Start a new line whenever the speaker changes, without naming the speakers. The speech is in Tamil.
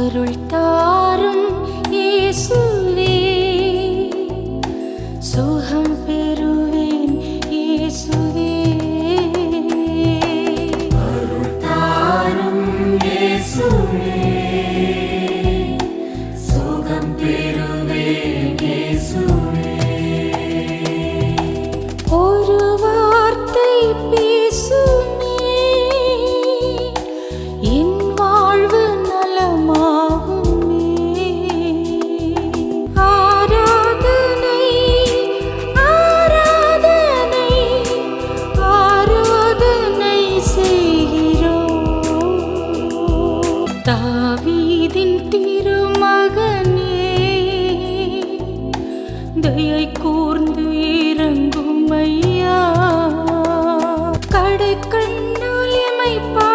அருள் தாரும் சுகம் பெறுவேன் தாவீதின் திருமகனே தயை கூர்ந்து இறங்கும் ஐயா கடை கண்ணால் எமைப்பா